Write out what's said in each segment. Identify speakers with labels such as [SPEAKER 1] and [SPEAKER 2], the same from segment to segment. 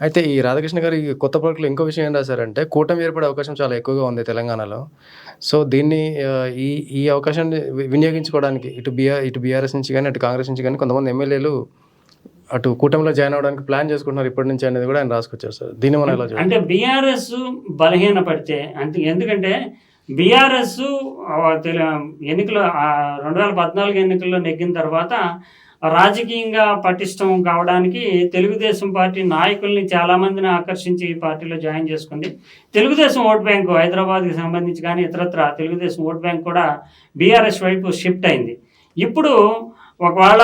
[SPEAKER 1] అయితే ఈ రాధాకృష్ణ గారు ఈ కొత్త పలుకులో ఇంకో విషయం ఏం రాశారంటే కూటమి ఏర్పడే అవకాశం చాలా ఎక్కువగా ఉంది తెలంగాణలో. సో దీన్ని ఈ ఈ అవకాశాన్ని వినియోగించుకోవడానికి ఇటు బీఆర్ ఇటు బీఆర్ఎస్ నుంచి కానీ అటు కాంగ్రెస్ నుంచి కానీ కొంతమంది ఎమ్మెల్యేలు అటు కూటమిలో జాయిన్ అవ్వడానికి ప్లాన్ చేసుకుంటున్నారు ఇప్పటి నుంచి అనేది కూడా ఆయన రాసుకొచ్చారు సార్. దీన్ని మనం ఎలా
[SPEAKER 2] అంటే బీఆర్ఎస్ బలహీన పడితే అంటే ఎందుకంటే బీఆర్ఎస్ ఎన్నికలు రెండు వేల పద్నాలుగు ఎన్నికల్లో నెగ్గిన తర్వాత రాజకీయంగా పటిష్టం కావడానికి తెలుగుదేశం పార్టీ నాయకుల్ని చాలా మందిని ఆకర్షించి ఈ పార్టీలో జాయిన్ చేసుకుంది. తెలుగుదేశం ఓట్ బ్యాంకు హైదరాబాద్కి సంబంధించి కానీ ఇతరత్ర తెలుగుదేశం ఓట్ బ్యాంక్ కూడా బీఆర్ఎస్ వైపు షిఫ్ట్ అయింది. ఇప్పుడు ఒకవేళ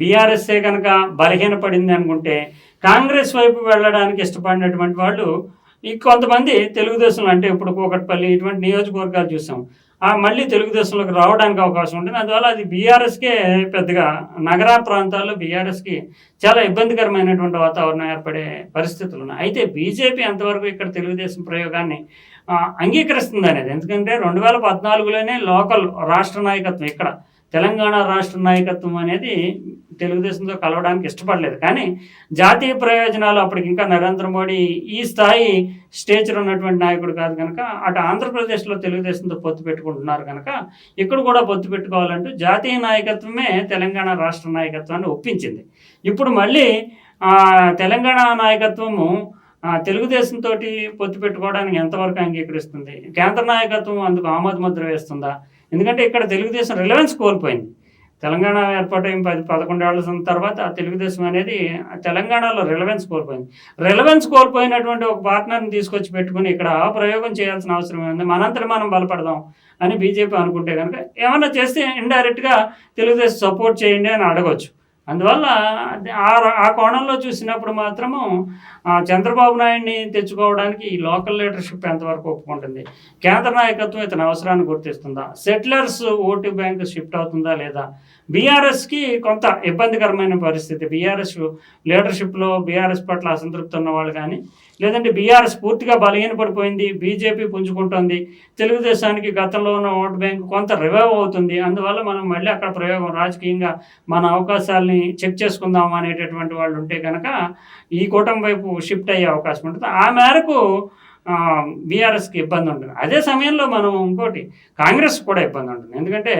[SPEAKER 2] బీఆర్ఎస్ఏ కనుక బలహీనపడింది అనుకుంటే కాంగ్రెస్ వైపు వెళ్ళడానికి ఇష్టపడినటువంటి వాళ్ళు ఈ కొంతమంది తెలుగుదేశం అంటే ఇప్పుడు కూకట్పల్లి ఇటువంటి నియోజకవర్గాలు చూసాం. మళ్ళీ తెలుగుదేశంలోకి రావడానికి అవకాశం ఉంటుంది. అందువల్ల అది బీఆర్ఎస్కే పెద్దగా నగర ప్రాంతాల్లో బీఆర్ఎస్కి చాలా ఇబ్బందికరమైనటువంటి వాతావరణం ఏర్పడే పరిస్థితులు ఉన్నాయి. అయితే బీజేపీ ఎంతవరకు ఇక్కడ తెలుగుదేశం ప్రయోగాన్ని అంగీకరిస్తుంది అనేది ఎందుకంటే రెండు వేల పద్నాలుగులోనే లోకల్ రాష్ట్ర నాయకత్వం ఇక్కడ తెలంగాణ రాష్ట్ర నాయకత్వం అనేది తెలుగుదేశంతో కలవడానికి ఇష్టపడలేదు. కానీ జాతీయ ప్రయోజనాలు అప్పటికి ఇంకా నరేంద్ర మోడీ ఈ స్థాయి స్టేచర్ ఉన్నటువంటి నాయకుడు కాదు కనుక అటు ఆంధ్రప్రదేశ్లో తెలుగుదేశంతో పొత్తు పెట్టుకుంటున్నారు కనుక ఇక్కడ కూడా పొత్తు పెట్టుకోవాలంటూ జాతీయ నాయకత్వమే తెలంగాణ రాష్ట్ర నాయకత్వాన్ని ఒప్పించింది. ఇప్పుడు మళ్ళీ ఆ, తెలంగాణ నాయకత్వము తెలుగుదేశంతో పొత్తు పెట్టుకోవడానికి ఎంతవరకు అంగీకరిస్తుంది? కేంద్ర నాయకత్వం అందుకు ఆమోద ముద్ర వేస్తుందా? ఎందుకంటే ఇక్కడ తెలుగుదేశం రిలవెన్స్ కోల్పోయింది. తెలంగాణ ఏర్పాటైన పది పదకొండేళ్ళ తర్వాత ఆ తెలుగుదేశం అనేది తెలంగాణలో రిలవెన్స్ కోల్పోయింది. రిలవెన్స్ కోల్పోయినటువంటి ఒక పార్ట్నర్ని తీసుకొచ్చి పెట్టుకుని ఇక్కడ ప్రయోగం చేయాల్సిన అవసరం ఉంది మనంతరం మనం బలపడదాం అని బీజేపీ అనుకుంటే కనుక ఏమన్నా చేస్తే ఇండైరెక్ట్గా తెలుగుదేశం సపోర్ట్ చేయండి అని అడగొచ్చు. అందువల్ల ఆ ఆ కోణంలో చూసినప్పుడు మాత్రము ఆ, చంద్రబాబు నాయుడిని తెచ్చుకోవడానికి ఈ లోకల్ లీడర్షిప్ ఎంతవరకు ఒప్పుకుంటుంది? కేంద్ర నాయకత్వం ఇతని అవసరాన్ని గుర్తిస్తుందా? సెటిలర్స్ ఓటు బ్యాంక్ షిఫ్ట్ అవుతుందా లేదా? బీఆర్ఎస్కి కొంత ఇబ్బందికరమైన పరిస్థితి. బీఆర్ఎస్ లీడర్షిప్లో బీఆర్ఎస్ పట్ల అసంతృప్తి ఉన్న వాళ్ళు కానీ లేదంటే బీఆర్ఎస్ పూర్తిగా బలహీనపడిపోయింది బీజేపీ పుంజుకుంటుంది తెలుగుదేశానికి గతంలో ఉన్న ఓటు బ్యాంక్ కొంత రివైవ్ అవుతుంది. అందువల్ల మనం మళ్ళీ అక్కడ ప్రయోగం రాజకీయంగా మన అవకాశాలని చెక్ చేసుకుందాం అనేటటువంటి వాళ్ళు ఉంటే కనుక ఈ కూటమి వైపు షిఫ్ట్ అయ్యే అవకాశం ఉంటుంది. ఆ మేరకు బీఆర్ఎస్కి ఇబ్బంది ఉంటుంది అదే సమయంలో మనం ఇంకోటి కాంగ్రెస్ కూడా ఇబ్బంది ఉంటుంది. ఎందుకంటే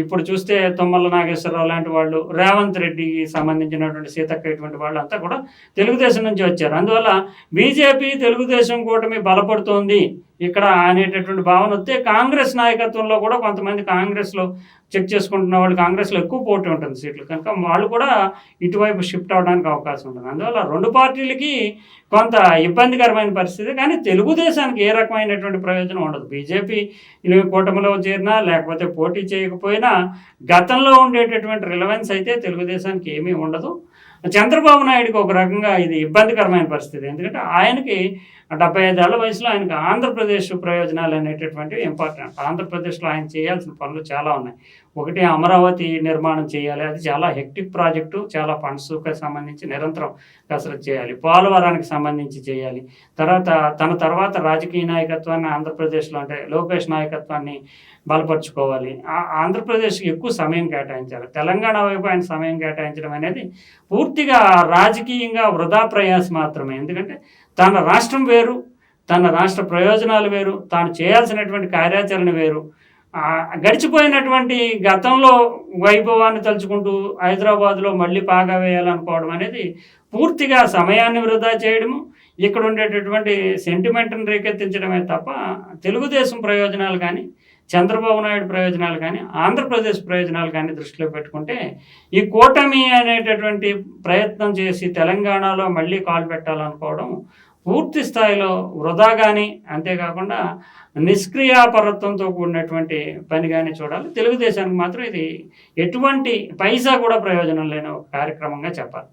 [SPEAKER 2] ఇప్పుడు చూస్తే తుమ్మల నాగేశ్వరరావు లాంటి వాళ్ళు రేవంత్ రెడ్డికి సంబంధించినటువంటి సీతక్క ఇటువంటి వాళ్ళు అంతా కూడా తెలుగుదేశం నుంచి వచ్చారు. అందువల్ల బీజేపీ తెలుగుదేశం కూటమి బలపడుతోంది. ఇక్కడ అనేటటువంటి భావన వస్తే కాంగ్రెస్ నాయకత్వంలో కూడా కొంతమంది కాంగ్రెస్లో చెక్ చేసుకుంటున్న వాళ్ళు కాంగ్రెస్లో ఎక్కువ పోటీ ఉంటుంది సీట్లు. కనుక వాళ్ళు కూడా ఇటువైపు షిఫ్ట్ అవడానికి అవకాశం ఉంటుంది. అందువల్ల రెండు పార్టీలకి కొంత ఇబ్బందికరమైన పరిస్థితి. కానీ తెలుగుదేశానికి ఏ రకమైనటువంటి ప్రయోజనం ఉండదు. బీజేపీ కూటమిలో చేరినా లేకపోతే పోటీ చేయకపోయినా గతంలో ఉండేటటువంటి రిలవెన్స్ అయితే తెలుగుదేశానికి ఏమీ ఉండదు. చంద్రబాబు నాయుడుకి ఒక రకంగా ఇది ఇబ్బందికరమైన పరిస్థితి. ఎందుకంటే ఆయనకి డెబ్బై ఐదేళ్ళ వయసులో ఆయనకి ఆంధ్రప్రదేశ్ ప్రయోజనాలు అనేటటువంటివి ఇంపార్టెంట్ ఆంధ్రప్రదేశ్లో ఆయన చేయాల్సిన పనులు చాలా ఉన్నాయి. ఒకటి అమరావతి నిర్మాణం చేయాలి. అది చాలా హెక్టిక్ ప్రాజెక్టు చాలా ఫండ్స్కి సంబంధించి నిరంతరం కసరత్తు చేయాలి. పోలవరానికి సంబంధించి చేయాలి. తర్వాత తన తర్వాత రాజకీయ నాయకత్వాన్ని ఆంధ్రప్రదేశ్లో అంటే లోకేష్ నాయకత్వాన్ని బలపరుచుకోవాలి. ఆ ఆంధ్రప్రదేశ్కి ఎక్కువ సమయం కేటాయించాలి. తెలంగాణ వైపు ఆయన సమయం కేటాయించడం అనేది పూర్తిగా రాజకీయంగా వృధా ప్రయాస మాత్రమే. ఎందుకంటే తన రాష్ట్రం వేరు తన రాష్ట్ర ప్రయోజనాలు వేరు తాను చేయాల్సినటువంటి కార్యాచరణ వేరు. గడిచిపోయినటువంటి గతంలో వైభవాన్ని తలుచుకుంటూ హైదరాబాద్లో మళ్ళీ పాగా వేయాలనుకోవడం అనేది పూర్తిగా సమయాన్ని వృధా చేయడము ఇక్కడ ఉండేటటువంటి సెంటిమెంట్ని రేకెత్తించడమే తప్ప తెలుగుదేశం ప్రయోజనాలు కానీ చంద్రబాబు నాయుడు ప్రయోజనాలు కానీ ఆంధ్రప్రదేశ్ ప్రయోజనాలు కానీ దృష్టిలో పెట్టుకుంటే ఈ కూటమి అనేటటువంటి ప్రయత్నం చేసి తెలంగాణలో మళ్ళీ కాలు పెట్టాలనుకోవడం పూర్తి స్థాయిలో వృధా కానీ అంతేకాకుండా నిష్క్రియాపరత్వంతో కూడినటువంటి పని కానీ చూడాలి. తెలుగుదేశానికి మాత్రం ఇది ఎటువంటి పైసా కూడా ప్రయోజనం లేని ఒక కార్యక్రమంగా చెప్పాలి.